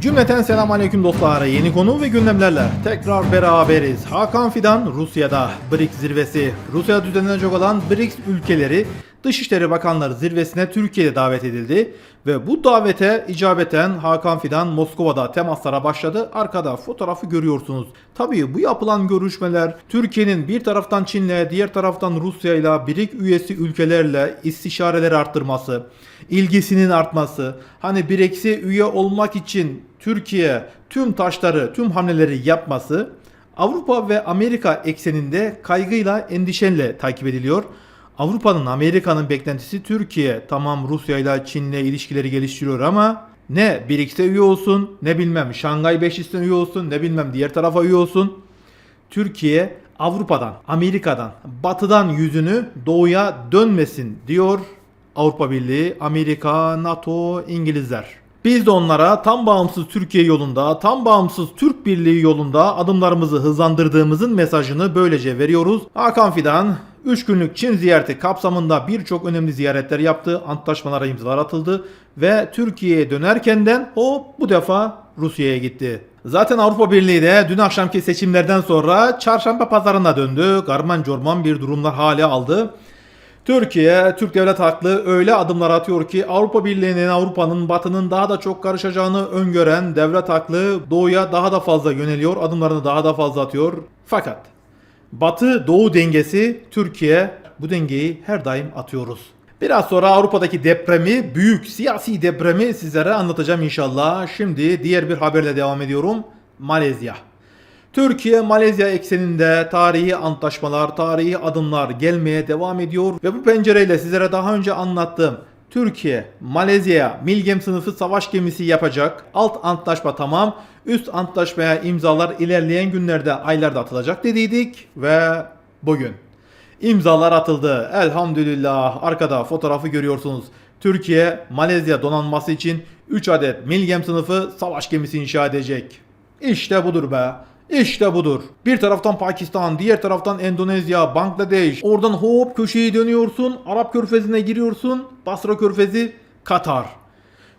Cümleten selam aleyküm dostlar. Yeni konu ve gündemlerle tekrar beraberiz. Hakan Fidan Rusya'da BRICS zirvesi. Rusya'da düzenlenecek olan BRICS ülkeleri Dışişleri Bakanları zirvesine Türkiye'de davet edildi. Ve bu davete icabeten Hakan Fidan Moskova'da temaslara başladı. Arkada fotoğrafı görüyorsunuz. Tabii bu yapılan görüşmeler Türkiye'nin bir taraftan Çin'le diğer taraftan Rusya'yla BRICS üyesi ülkelerle istişareleri arttırması, ilgisinin artması, hani BRICS'e üye olmak için Türkiye tüm taşları, tüm hamleleri yapması Avrupa ve Amerika ekseninde kaygıyla, endişenle takip ediliyor. Avrupa'nın, Amerika'nın beklentisi Türkiye tamam Rusya ile Çin'le ilişkileri geliştiriyor ama ne BRICS'e üye olsun, ne bilmem Şangay Beşlisi'ne üye olsun, ne bilmem diğer tarafa üye olsun. Türkiye Avrupa'dan, Amerika'dan, Batı'dan yüzünü doğuya dönmesin diyor Avrupa Birliği, Amerika, NATO, İngilizler. Biz de onlara tam bağımsız Türkiye yolunda, tam bağımsız Türk Birliği yolunda adımlarımızı hızlandırdığımızın mesajını böylece veriyoruz. Hakan Fidan 3 günlük Çin ziyareti kapsamında birçok önemli ziyaretler yaptı, antlaşmalara imzalar atıldı ve Türkiye'ye dönerkenden hop bu defa Rusya'ya gitti. Zaten Avrupa Birliği de dün akşamki seçimlerden sonra çarşamba pazarına döndü. Garman corman bir durumlar hale aldı. Türkiye, Türk devlet haklı öyle adımlar atıyor ki Avrupa Birliği'nin, Avrupa'nın, Batı'nın daha da çok karışacağını öngören devlet haklı doğuya daha da fazla yöneliyor, adımlarını daha da fazla atıyor. Fakat Batı Doğu dengesi Türkiye bu dengeyi her daim atıyoruz. Biraz sonra Avrupa'daki depremi, büyük siyasi depremi sizlere anlatacağım inşallah. Şimdi diğer bir haberle devam ediyorum. Malezya. Türkiye Malezya ekseninde tarihi antlaşmalar, tarihi adımlar gelmeye devam ediyor ve bu pencereyle sizlere daha önce anlattığım Türkiye Malezya'ya Milgem sınıfı savaş gemisi yapacak. Alt antlaşma tamam. Üst antlaşmaya imzalar ilerleyen günlerde, aylarda atılacak dediydik ve bugün imzalar atıldı. Elhamdülillah. Arkada fotoğrafı görüyorsunuz. Türkiye Malezya donanması için 3 adet Milgem sınıfı savaş gemisi inşa edecek. İşte budur be. İşte budur. Bir taraftan Pakistan, diğer taraftan Endonezya, Bangladeş. Oradan hop köşeyi dönüyorsun. Arap Körfezi'ne giriyorsun. Basra Körfezi, Katar.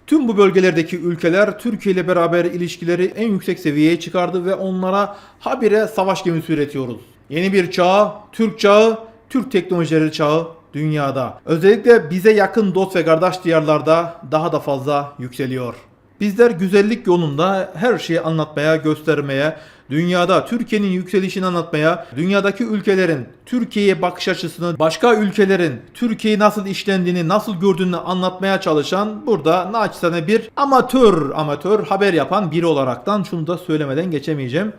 Tüm bu bölgelerdeki ülkeler Türkiye ile beraber ilişkileri en yüksek seviyeye çıkardı ve onlara habire savaş gemisi üretiyoruz. Yeni bir çağ, Türk çağı, Türk teknolojileri çağı dünyada. Özellikle bize yakın dost ve kardeş diyarlarda daha da fazla yükseliyor. Bizler güzellik yolunda her şeyi anlatmaya, göstermeye, dünyada Türkiye'nin yükselişini anlatmaya, dünyadaki ülkelerin Türkiye'ye bakış açısını, başka ülkelerin Türkiye'yi nasıl işlendiğini, nasıl gördüğünü anlatmaya çalışan burada naçizane bir amatör, amatör haber yapan biri olaraktan şunu da söylemeden geçemeyeceğim.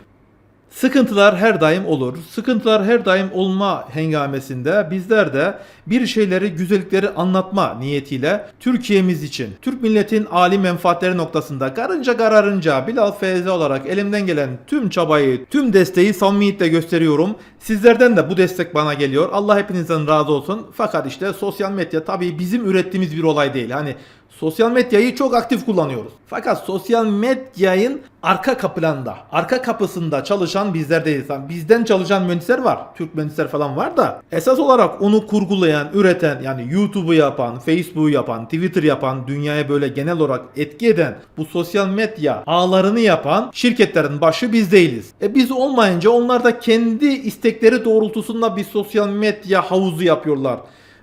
Sıkıntılar her daim olur. Sıkıntılar her daim olma hengamesinde bizler de bir şeyleri, güzellikleri anlatma niyetiyle Türkiye'miz için, Türk milletin âli menfaatleri noktasında karınca kararınca Bilal Feyzi olarak elimden gelen tüm çabayı, tüm desteği samimiyetle gösteriyorum. Sizlerden de bu destek bana geliyor. Allah hepinizden razı olsun. Fakat işte sosyal medya tabii bizim ürettiğimiz bir olay değil. Hani Sosyal medyayı çok aktif kullanıyoruz. Fakat sosyal medyanın arka kapılarında, arka kapısında çalışan bizler değiliz. Yani bizden çalışan mühendisler var. Türk mühendisler falan var da esas olarak onu kurgulayan, üreten yani YouTube'u yapan, Facebook'u yapan, Twitter yapan, dünyaya böyle genel olarak etki eden bu sosyal medya ağlarını yapan şirketlerin başı biz değiliz. E biz olmayınca onlar da kendi istekleri doğrultusunda bir sosyal medya havuzu yapıyorlar.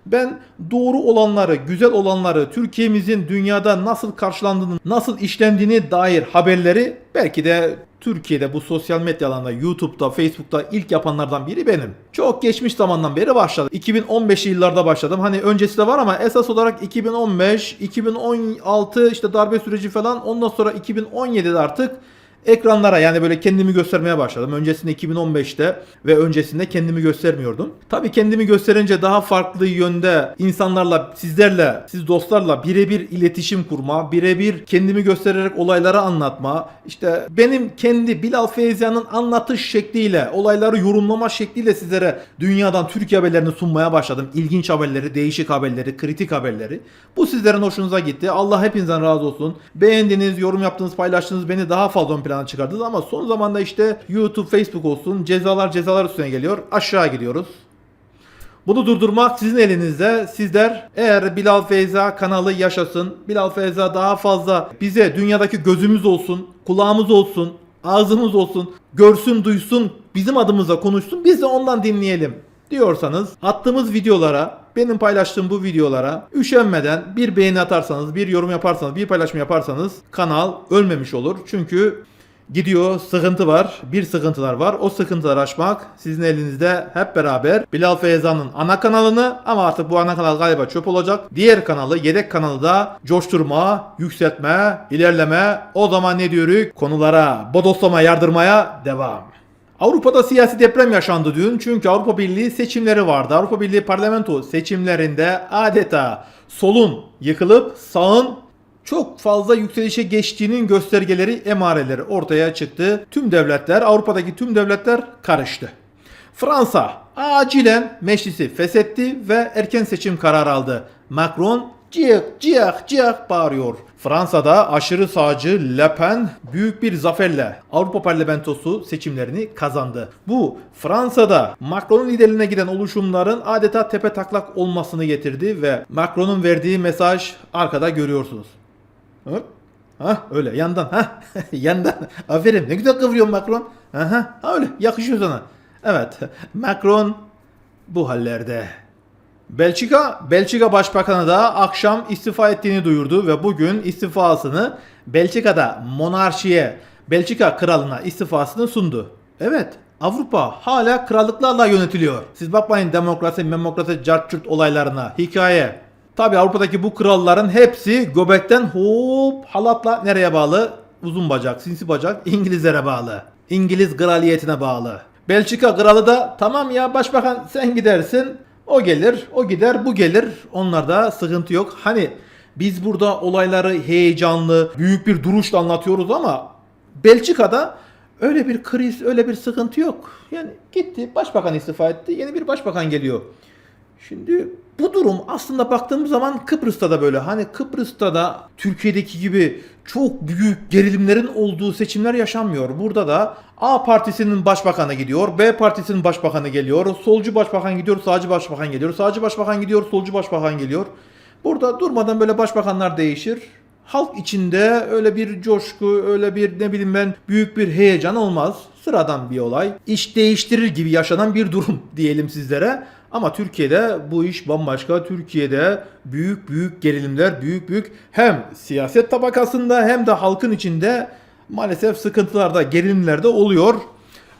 Ben doğru olanları, güzel olanları, Türkiye'mizin dünyada nasıl karşılandığını, nasıl işlendiğine dair haberleri belki de Türkiye'de bu sosyal medya alanında, YouTube'da, Facebook'ta ilk yapanlardan biri benim. Çok geçmiş zamandan beri başladım. 2015 yıllarda başladım. Hani öncesi de var ama esas olarak 2015, 2016 işte darbe süreci falan ondan sonra 2017'de artık ekranlara yani böyle kendimi göstermeye başladım. Öncesinde 2015'te ve öncesinde kendimi göstermiyordum. Tabii kendimi gösterince daha farklı yönde insanlarla, sizlerle, siz dostlarla birebir iletişim kurma, birebir kendimi göstererek olayları anlatma, işte benim kendi Bilal Feyzia'nın anlatış şekliyle, olayları yorumlama şekliyle sizlere dünyadan Türkiye haberlerini sunmaya başladım. İlginç haberleri, değişik haberleri, kritik haberleri. Bu sizlerin hoşunuza gitti. Allah hepinizden razı olsun. Beğendiniz, yorum yaptınız, paylaştınız, beni daha fazla plana çıkardınız ama son zamanda işte YouTube, Facebook olsun cezalar cezalar üstüne geliyor. Aşağı gidiyoruz. Bunu durdurmak sizin elinizde. Sizler eğer Bilal Feyza kanalı yaşasın, Bilal Feyza daha fazla bize dünyadaki gözümüz olsun, kulağımız olsun, ağzımız olsun, görsün, duysun, bizim adımıza konuşsun, biz de ondan dinleyelim diyorsanız attığımız videolara, benim paylaştığım bu videolara üşenmeden bir beğeni atarsanız, bir yorum yaparsanız, bir paylaşım yaparsanız kanal ölmemiş olur. Çünkü gidiyor sıkıntı var, bir sıkıntılar var. O sıkıntıları aşmak sizin elinizde hep beraber Bilal Feyza'nın ana kanalını ama artık bu ana kanal galiba çöp olacak. Diğer kanalı, yedek kanalı da coşturma, yükseltme, ilerleme. O zaman ne diyoruz? Konulara bodoslama yardırmaya devam. Avrupa'da siyasi deprem yaşandı dün çünkü Avrupa Birliği seçimleri vardı. Avrupa Birliği parlamento seçimlerinde adeta solun yıkılıp sağın çok fazla yükselişe geçtiğinin göstergeleri, emareleri ortaya çıktı. Tüm devletler, Avrupa'daki tüm devletler karıştı. Fransa acilen meclisi feshetti ve erken seçim kararı aldı. Macron ciyak ciyak ciyak bağırıyor. Fransa'da aşırı sağcı Le Pen büyük bir zaferle Avrupa Parlamentosu seçimlerini kazandı. Bu Fransa'da Macron'un liderliğine giden oluşumların adeta tepe taklak olmasını getirdi ve Macron'un verdiği mesaj arkada görüyorsunuz. Hop. Ha öyle yandan ha yandan. Aferin ne güzel kıvırıyorsun Macron. Aha ha öyle yakışıyor sana. Evet Macron bu hallerde. Belçika, Belçika Başbakanı da akşam istifa ettiğini duyurdu ve bugün istifasını Belçika'da monarşiye, Belçika kralına istifasını sundu. Evet, Avrupa hala krallıklarla yönetiliyor. Siz bakmayın demokrasi, demokrasi, cartçurt olaylarına, hikaye. Tabi Avrupa'daki bu kralların hepsi göbekten hop halatla nereye bağlı? Uzun bacak, sinsi bacak İngilizlere bağlı. İngiliz kraliyetine bağlı. Belçika kralı da tamam ya başbakan sen gidersin. O gelir, o gider, bu gelir. Onlarda sıkıntı yok. Hani biz burada olayları heyecanlı, büyük bir duruşla anlatıyoruz ama Belçika'da öyle bir kriz, öyle bir sıkıntı yok. Yani gitti, başbakan istifa etti, yeni bir başbakan geliyor. Şimdi bu durum aslında baktığımız zaman Kıbrıs'ta da böyle. Hani Kıbrıs'ta da Türkiye'deki gibi çok büyük gerilimlerin olduğu seçimler yaşanmıyor. Burada da A partisinin başbakanı gidiyor, B partisinin başbakanı geliyor, solcu başbakan gidiyor, sağcı başbakan geliyor, sağcı başbakan gidiyor, solcu başbakan geliyor. Burada durmadan böyle başbakanlar değişir. Halk içinde öyle bir coşku, öyle bir ne bileyim ben büyük bir heyecan olmaz. Sıradan bir olay. İş değiştirir gibi yaşanan bir durum diyelim sizlere. Ama Türkiye'de bu iş bambaşka. Türkiye'de büyük büyük gerilimler, büyük büyük hem siyaset tabakasında hem de halkın içinde maalesef sıkıntılarda, gerilimlerde oluyor.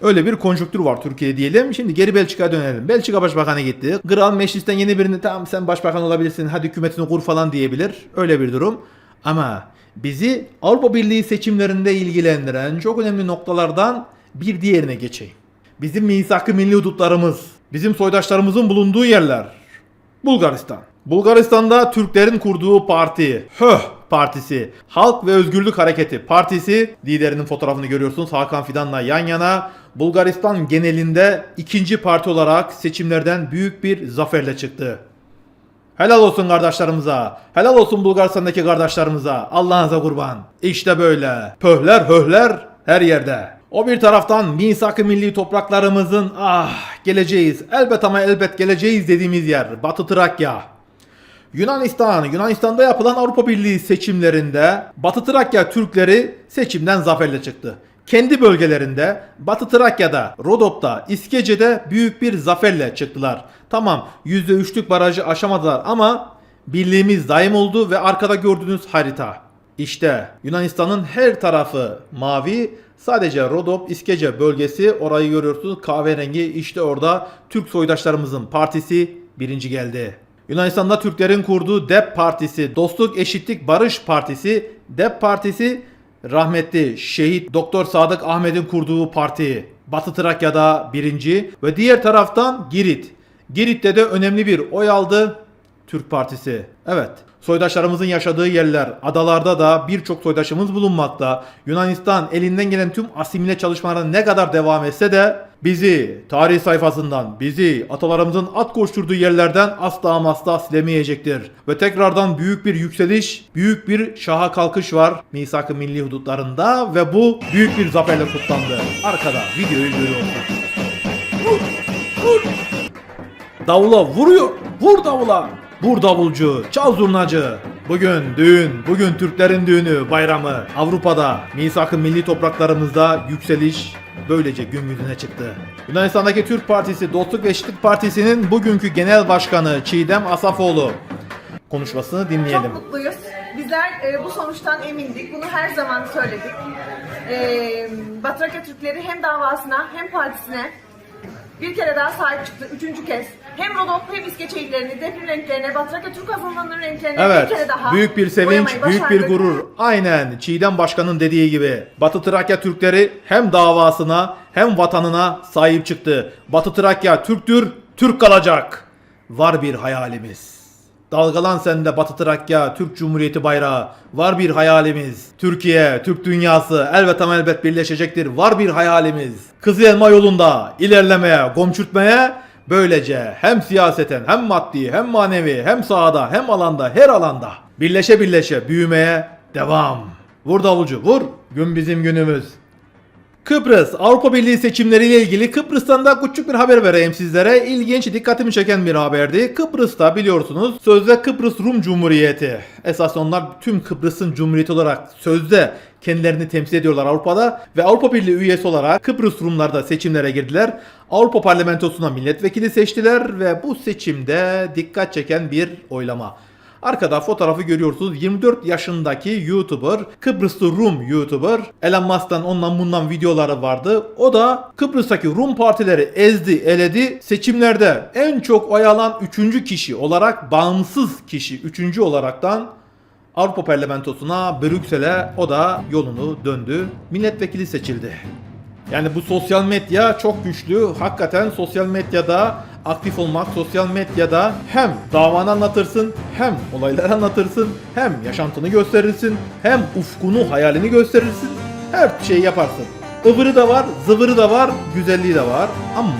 Öyle bir konjonktür var Türkiye diyelim. Şimdi geri Belçika'ya dönelim. Belçika Başbakanı gitti. Kral meclisten yeni birini tamam sen başbakan olabilirsin hadi hükümetini kur falan diyebilir. Öyle bir durum. Ama bizi Avrupa Birliği seçimlerinde ilgilendiren çok önemli noktalardan bir diğerine geçeyim. Bizim misak-ı milli hudutlarımız, bizim soydaşlarımızın bulunduğu yerler. Bulgaristan. Bulgaristan'da Türklerin kurduğu parti, HÖH Partisi, Halk ve Özgürlük Hareketi Partisi, liderinin fotoğrafını görüyorsunuz Hakan Fidan'la yan yana. Bulgaristan genelinde ikinci parti olarak seçimlerden büyük bir zaferle çıktı. Helal olsun kardeşlerimize. Helal olsun Bulgaristan'daki kardeşlerimize. Allah'ınıza kurban. İşte böyle. Pöhler höhler her yerde. O bir taraftan misak-ı milli topraklarımızın ah geleceğiz elbet ama elbet geleceğiz dediğimiz yer Batı Trakya. Yunanistan, Yunanistan'da yapılan Avrupa Birliği seçimlerinde Batı Trakya Türkleri seçimden zaferle çıktı. Kendi bölgelerinde Batı Trakya'da, Rodop'ta, İskece'de büyük bir zaferle çıktılar. Tamam %3'lük barajı aşamadılar ama birliğimiz daim oldu ve arkada gördüğünüz harita. İşte Yunanistan'ın her tarafı mavi, sadece Rodop, İskece bölgesi orayı görüyorsunuz kahverengi işte orada Türk soydaşlarımızın partisi birinci geldi. Yunanistan'da Türklerin kurduğu DEP Partisi, Dostluk, Eşitlik, Barış Partisi, DEP Partisi rahmetli şehit Doktor Sadık Ahmet'in kurduğu parti. Batı Trakya'da birinci ve diğer taraftan Girit. Girit'te de önemli bir oy aldı Türk Partisi. Evet. Soydaşlarımızın yaşadığı yerler, adalarda da birçok soydaşımız bulunmakta. Yunanistan elinden gelen tüm asimile çalışmalarına ne kadar devam etse de bizi tarih sayfasından, bizi atalarımızın at koşturduğu yerlerden asla asla silemeyecektir. Ve tekrardan büyük bir yükseliş, büyük bir şaha kalkış var misak-ı milli hudutlarında ve bu büyük bir zaferle kutlandı. Arkada videoyu görüyorsunuz. davula vuruyor. Vur davula. Vur davulcu, çal zurnacı. Bugün düğün, bugün Türklerin düğünü, bayramı. Avrupa'da, misak-ı milli topraklarımızda yükseliş böylece gün yüzüne çıktı. Yunanistan'daki Türk Partisi, Dostluk ve Eşitlik Partisi'nin bugünkü genel başkanı Çiğdem Asafoğlu konuşmasını dinleyelim. Çok mutluyuz. Bizler e, bu sonuçtan emindik. Bunu her zaman söyledik. E, Batı Türkleri hem davasına hem partisine bir kere daha sahip çıktı. Üçüncü kez. Hem Rodop hem İskeçehirlerini, deprem renklerine, Batı Türk azınlığının renklerine Evet. bir kere daha Büyük bir sevinç, büyük bir gurur. Aynen Çiğdem Başkan'ın dediği gibi. Batı Trakya Türkleri hem davasına hem vatanına sahip çıktı. Batı Trakya Türktür, Türk kalacak. Var bir hayalimiz. Dalgalan sende Batı Trakya, Türk Cumhuriyeti bayrağı. Var bir hayalimiz. Türkiye, Türk dünyası elbet ama elbet birleşecektir. Var bir hayalimiz. Kızıl Elma yolunda ilerlemeye, gomçürtmeye Böylece hem siyaseten hem maddi hem manevi hem sahada hem alanda her alanda birleşe birleşe büyümeye devam. Vur davulcu vur. Gün bizim günümüz. Kıbrıs Avrupa Birliği seçimleriyle ilgili Kıbrıs'tan da küçük bir haber vereyim sizlere. İlginç, dikkatimi çeken bir haberdi. Kıbrıs'ta biliyorsunuz sözde Kıbrıs Rum Cumhuriyeti. Esas onlar tüm Kıbrıs'ın cumhuriyeti olarak sözde kendilerini temsil ediyorlar Avrupa'da ve Avrupa Birliği üyesi olarak Kıbrıs Rumlar da seçimlere girdiler. Avrupa Parlamentosu'na milletvekili seçtiler ve bu seçimde dikkat çeken bir oylama. Arkada fotoğrafı görüyorsunuz. 24 yaşındaki YouTuber, Kıbrıslı Rum YouTuber. Elon Musk'tan ondan bundan videoları vardı. O da Kıbrıs'taki Rum partileri ezdi, eledi. Seçimlerde en çok oy alan 3. kişi olarak bağımsız kişi 3. olaraktan Avrupa Parlamentosu'na, Brüksel'e o da yolunu döndü. Milletvekili seçildi. Yani bu sosyal medya çok güçlü. Hakikaten sosyal medyada aktif olmak, sosyal medyada hem davanı anlatırsın, hem olayları anlatırsın, hem yaşantını gösterirsin, hem ufkunu, hayalini gösterirsin. Her şeyi yaparsın. Ivırı da var, zıvırı da var, güzelliği de var. Ama